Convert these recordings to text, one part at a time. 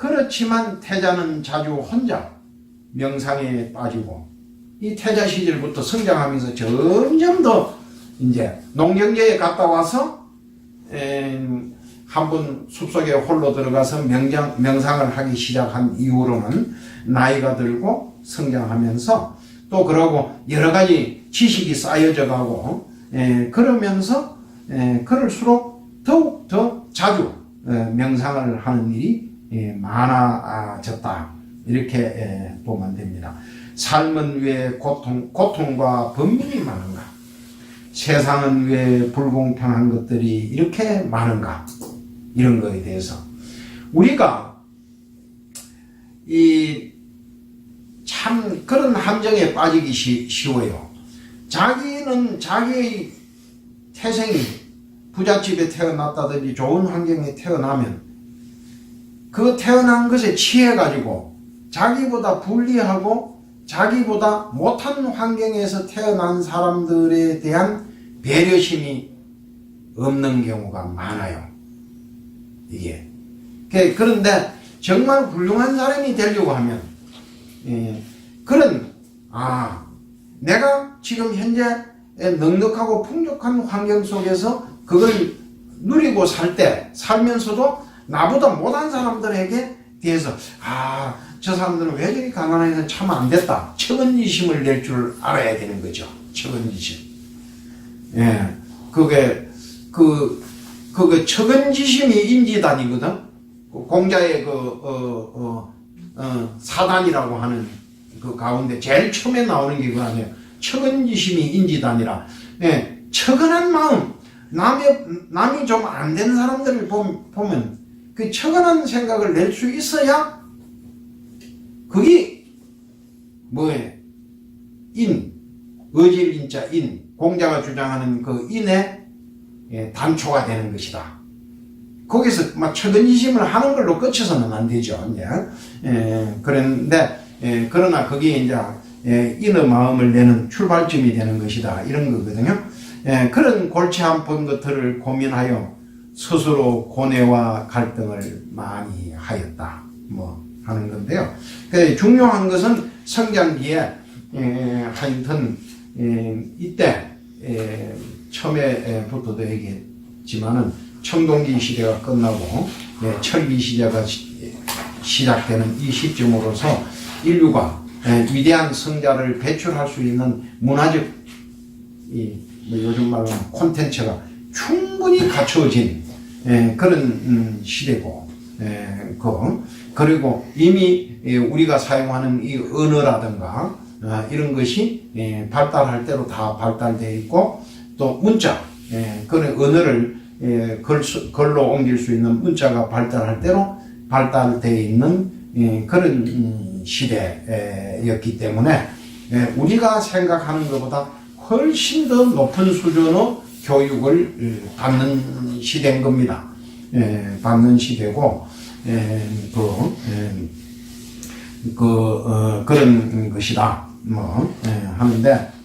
그렇지만 태자는 자주 혼자 명상에 빠지고 이 태자 시절부터 성장하면서 점점 더 이제 농경계에 갔다 와서 한 번 숲속에 홀로 들어가서 명장, 명상을 하기 시작한 이후로는 나이가 들고 성장하면서 또 그러고 여러 가지 지식이 쌓여져 가고 에, 그러면서 에, 그럴수록 더욱 더 자주 에, 명상을 하는 일이 에, 많아졌다 이렇게 에, 보면 됩니다. 삶은 왜 고통, 고통과 번민이 많은가? 세상은 왜 불공평한 것들이 이렇게 많은가? 이런 거에 대해서 우리가 이 참 그런 함정에 빠지기 쉬, 쉬워요. 자기는 자기의 태생이 부잣집에 태어났다든지 좋은 환경에 태어나면 그 태어난 것에 취해가지고 자기보다 불리하고 자기보다 못한 환경에서 태어난 사람들에 대한 배려심이 없는 경우가 많아요. 이게. 그- 그런데 정말 훌륭한 사람이 되려고 하면 예, 그런 아 내가 지금 현재 넉넉하고 풍족한 환경 속에서 그걸 누리고 살 때 살면서도 나보다 못한 사람들에게 대해서 아 저 사람들은 왜 저리 가난해서 참 안 됐다 처근지심을 낼 줄 알아야 되는 거죠 처근지심 예 그게 그 그게 처근지심이 인지단이거든 그 공자의 그 어, 어, 어, 사단이라고 하는 그 가운데 제일 처음에 나오는 게 그거 아니에요. 처근지심이 인지단이라. 예, 처근한 마음. 남이, 남이 좀 안 된 사람들을 보- 보면 그 처근한 생각을 낼 수 있어야 그게 뭐예요? 인, 의질 인자 인, 공자가 주장하는 그 인의 예, 단초가 되는 것이다. 거기서 막 처근지심을 하는 걸로 끝쳐서는 안 되죠. 예, 그런데, 예, 그러나 그게 이제, 예, 인의 마음을 내는 출발점이 되는 것이다. 이런 거거든요. 예, 그런 골치 아픈 것들을 고민하여 스스로 고뇌와 갈등을 많이 하였다. 뭐, 하는 건데요. 그 중요한 것은 성장기에, 예, 하여튼, 예, 이때, 예, 처음에부터도 얘기했지만은, 청동기 시대가 끝나고 예, 철기 시대가 시, 시작되는 이 시점으로서 인류가 예, 위대한 성자를 배출할 수 있는 문화적 이, 뭐 요즘 말로 콘텐츠가 충분히 갖춰진 예, 그런 음, 시대고 예, 그, 그리고 이미 예, 우리가 사용하는 이 언어라든가 아, 이런 것이 예, 발달할 대로 다 발달되어 있고 또 문자 예, 그런 언어를 예, 글, 수- 글로 옮길 수 있는 문자가 발달할 대로 발달되어 있는 예, 그런 음, 시대였기 때문에 예, 우리가 생각하는 것보다 훨씬 더 높은 수준의 교육을 예, 받는 시대인 겁니다. 예, 받는 시대고 예, 그, 예, 그 어, 그런 것이다. 뭐 예, 하는데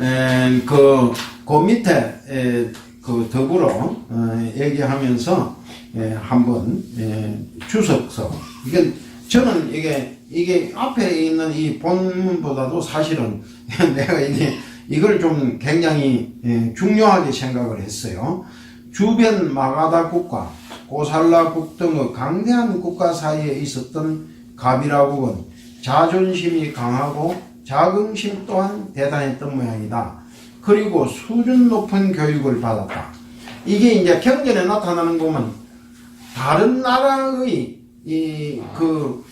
에, 그, 그 밑에, 에, 그 더불어, 어, 얘기하면서, 에, 한번, 에, 주석서. 이게, 저는 이게, 이게 앞에 있는 이 본문보다도 사실은 내가 이게, 이걸 좀 굉장히 에, 중요하게 생각을 했어요. 주변 마가다 국가, 고살라 국 등의 강대한 국가 사이에 있었던 가비라국은 자존심이 강하고 자긍심 또한 대단했던 모양이다. 그리고 수준 높은 교육을 받았다. 이게 이제 경전에 나타나는 거면 다른 나라의 이그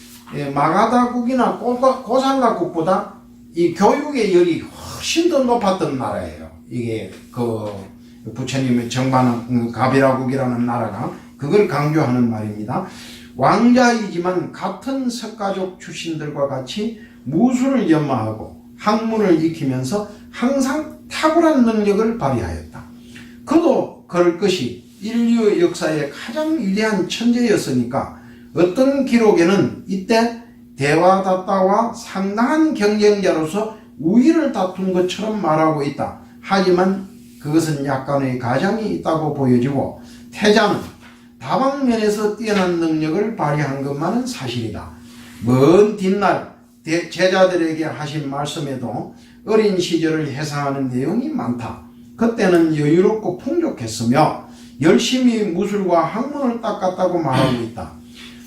마가다국이나 고가- 고살라국보다 이 교육의 열이 훨씬 더 높았던 나라예요. 이게 그 부처님의 정반 가비라국이라는 나라가 그걸 강조하는 말입니다. 왕자이지만 같은 석가족 출신들과 같이 무술을 연마하고 학문을 익히면서 항상 탁월한 능력을 발휘하였다. 그도 그럴 것이 인류 역사의 가장 위대한 천재였으니까 어떤 기록에는 이때 대화다따와 상당한 경쟁자로서 우위를 다툰 것처럼 말하고 있다. 하지만 그것은 약간의 가장이 있다고 보여지고 태자는 다방면에서 뛰어난 능력을 발휘한 것만은 사실이다. 먼 뒷날 대- 제자들에게 하신 말씀에도 어린 시절을 해상하는 내용이 많다. 그때는 여유롭고 풍족했으며 열심히 무술과 학문을 닦았다고 말하고 있다.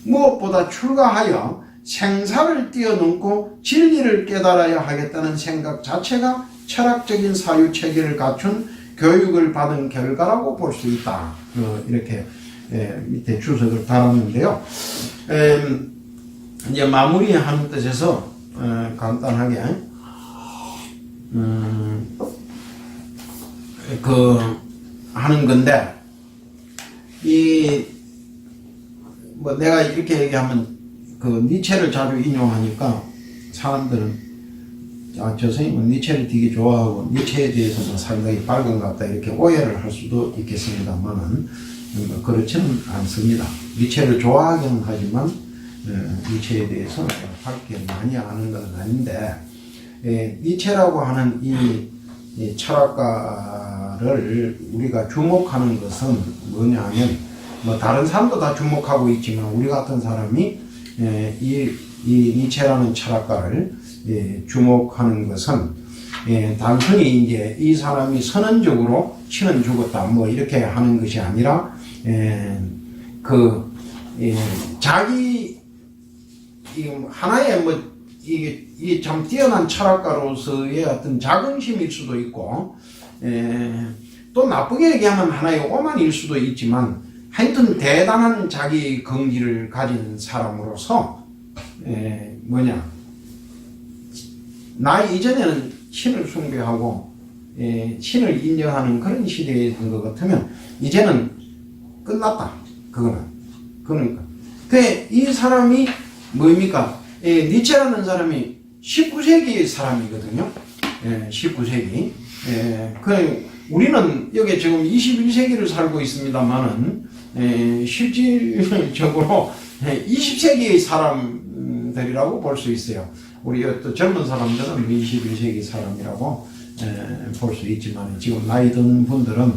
무엇보다 출가하여 생사를 뛰어넘고 진리를 깨달아야 하겠다는 생각 자체가 철학적인 사유 체계를 갖춘 교육을 받은 결과라고 볼 수 있다. 어, 이렇게 예, 밑에 주석을 달았는데요. em, 이제 마무리하는 뜻에서 어, 간단하게 음, 그 하는 건데 이 뭐 내가 이렇게 얘기하면 그 니체를 자주 인용하니까 사람들은 아, 저 선생님은 니체를 되게 좋아하고 니체에 대해서는 상당히 밝은 것 같다 이렇게 오해를 할 수도 있겠습니다만은 음, 그렇지는 않습니다. 니체를 좋아하기는 하지만 어, 니체에 대해서 밝게 많이 아는 건 아닌데 예, 니체라고 하는 이, 이 철학가를 우리가 주목하는 것은 뭐냐면 뭐 다른 사람도 다 주목하고 있지만 우리 같은 사람이 예, 이, 이 니체라는 철학가를 예, 주목하는 것은 예, 단순히 이제 이 사람이 선언적으로 신은 죽었다 뭐 이렇게 하는 것이 아니라 예, 그 예, 자기 이 하나의 뭐 이게 이게 참 뛰어난 철학가로서의 어떤 자긍심일 수도 있고 에, 또 나쁘게 얘기하면 하나의 오만일 수도 있지만 하여튼 대단한 자기 긍지를 가진 사람으로서 에, 뭐냐. 나 이전에는 신을 숭배하고 에, 신을 인정하는 그런 시대였던 것 같으면 이제는 끝났다. 그거는. 그러니까 그이 사람이 뭡니까? 예, 니체라는 사람이 19세기 사람이거든요. 예, 19세기. 예, 그 우리는 여기 지금 21세기를 살고 있습니다만은 예, 실질적으로 예, 20세기의 사람들이라고 볼 수 있어요. 우리 또 젊은 사람들은 21세기 사람이라고 예, 볼수 있지만 지금 나이 든 분들은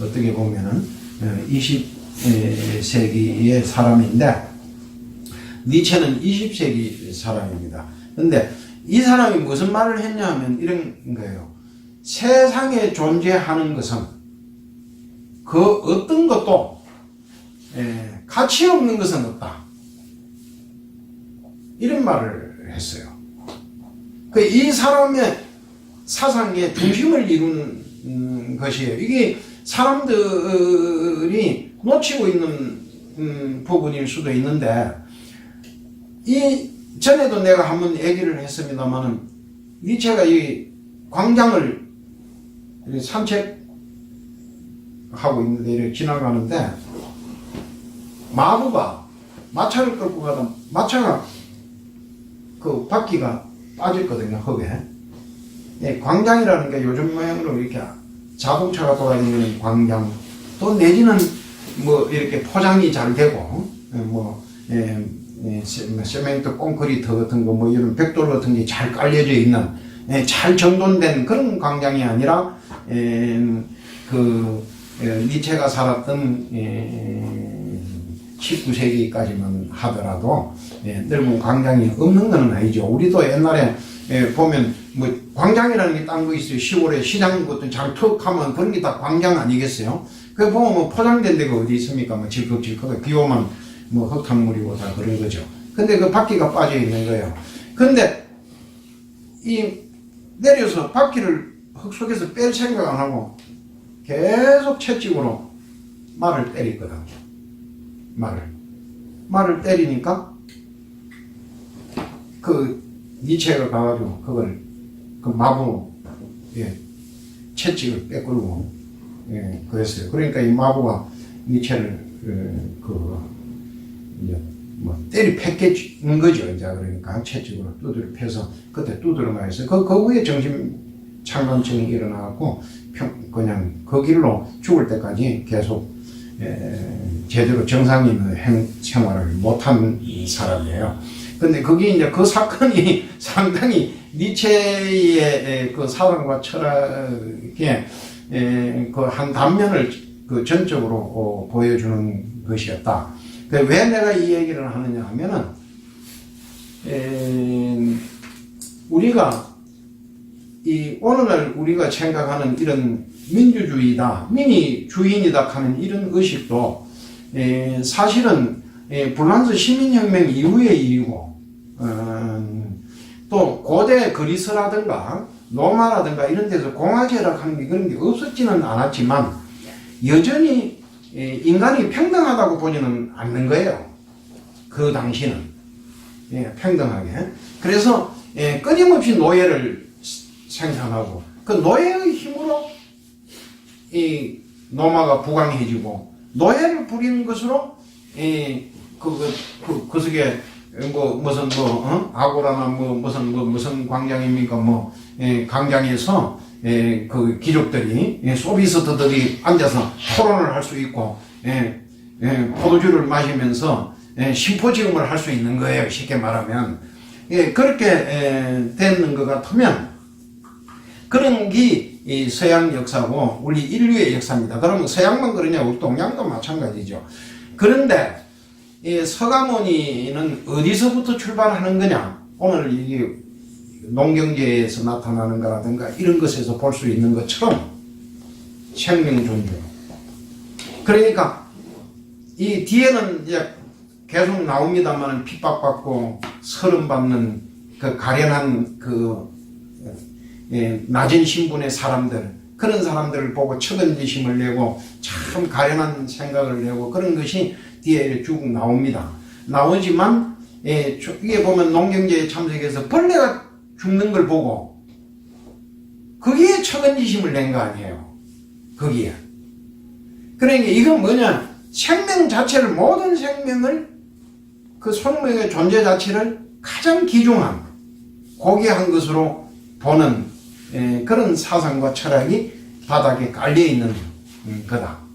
어떻게 보면은 예, 20세기의 사람인데 니체는 20세기 사람입니다. 근데 이 사람이 무슨 말을 했냐 하면 이런 거예요. 세상에 존재하는 것은 그 어떤 것도 에, 가치 없는 것은 없다. 이런 말을 했어요. 그 이 사람의 사상의 중심을 음, 것이에요. 이게 사람들이 놓치고 있는 음, 부분일 수도 있는데 이 전에도 내가 한번 얘기를 했습니다만은 니체가 이 광장을 산책하고 있는데 지나가는데 마부가 마차를 끌고 가다 마차가 그 바퀴가 빠졌거든요 흙에. 예, 광장이라는 게 요즘 모양으로 이렇게 자동차가 돌아다니는 광장 또 내지는 뭐 이렇게 포장이 잘 되고 예, 뭐 예, 예, 세- 세멘트, 콘크리트 같은 거, 뭐 이런 벽돌 같은 게 잘 깔려져 있는, 예, 잘 정돈된 그런 광장이 아니라, 예, 그, 예, 니체가 살았던, 예, 19세기까지만 하더라도, 예, 넓은 광장이 없는 건 아니죠. 우리도 옛날에, 예, 보면, 뭐, 광장이라는 게 딴 거 있어요. 시골에 시장 같은 장터 하면 그런 게 다 광장 아니겠어요? 그 보면 뭐 포장된 데가 어디 있습니까? 뭐 질컥질컥 비 오면 뭐 흙탕물이고 다 그런 거죠. 근데 그 바퀴가 빠져 있는 거예요. 근데 이 내려서 바퀴를 흙 속에서 뺄 생각 안 하고 계속 채찍으로 말을 때리거든. 말을. 말을 때리니까 그 니체가 가가지고 그걸 그 마부 예, 채찍을 빼끌고 예, 그랬어요. 그러니까 이 마부가 니체를 그, 그 이제 뭐 때리 팼겠는 거죠. 이제 그러니까 채찍으로 두드려 패서 그때 두드려 맞았어요. 그, 그 후에 정신 창간증이 일어나고 평, 그냥 그 길로 죽을 때까지 계속 에, 제대로 정상인의 행, 생활을 못한 사람이에요. 근데 그게 이제 그 사건이 상당히 니체의 에, 그 사상과 철학의 그 한 단면을 그 전적으로 어, 보여주는 것이었다. 그왜 내가 이 얘기를 하느냐 하면은 에, 우리가 이 오늘날 우리가 생각하는 이런 민주주의다, 민이 주인이다 하는 이런 의식도 에, 사실은 에, 불란서 시민혁명 이후의 일이고 음, 또 고대 그리스라든가 로마라든가 이런 데서 공화제라고 게 그런 게 없었지는 않았지만 여전히 에, 인간이 평등하다고 보지는 않는 거예요. 그 당시는 예, 평등하게. 그래서 예, 끊임없이 노예를 생산하고 그 노예의 힘으로 이 노마가 부강해지고 노예를 부리는 것으로 이그 그, 그, 그 속에 뭐 무슨 뭐 어? 아고라나 뭐 무슨 뭐 무슨 광장입니까? 뭐 예, 광장에서 예, 그 귀족들이 예, 소비스트들이 앉아서 토론을 할 수 있고 예, 예, 포도주를 마시면서 예, 심포지움을 할 수 있는 거예요. 쉽게 말하면. 예, 그렇게 예, 되는 것 같으면 그런 게 이 서양 역사고 우리 인류의 역사입니다. 그러면 서양만 그러냐 우리 동양도 마찬가지죠. 그런데 이 서가모니는 어디서부터 출발하는 거냐? 오늘 이게 농경제에서 나타나는 거라든가 이런 것에서 볼 수 있는 것처럼 생명 존중. 그러니까 이 뒤에는 이제 계속 나옵니다만 핍박받고 서름 받는 그 가련한 그 예, 낮은 신분의 사람들 그런 사람들을 보고 측은지심을 내고 참 가련한 생각을 내고 그런 것이 뒤에 쭉 나옵니다. 나오지만 예, 저- 이게 보면 농경제에 참석해서 벌레가 죽는 걸 보고 거기에 측은지심을 낸 거 아니에요. 거기에. 그러니까 이건 뭐냐 생명 자체를 모든 생명을 그 생명의 존재 자체를 가장 귀중한 고귀한 것으로 보는 에, 그런 사상과 철학이 바닥에 깔려 있는 음, 거다.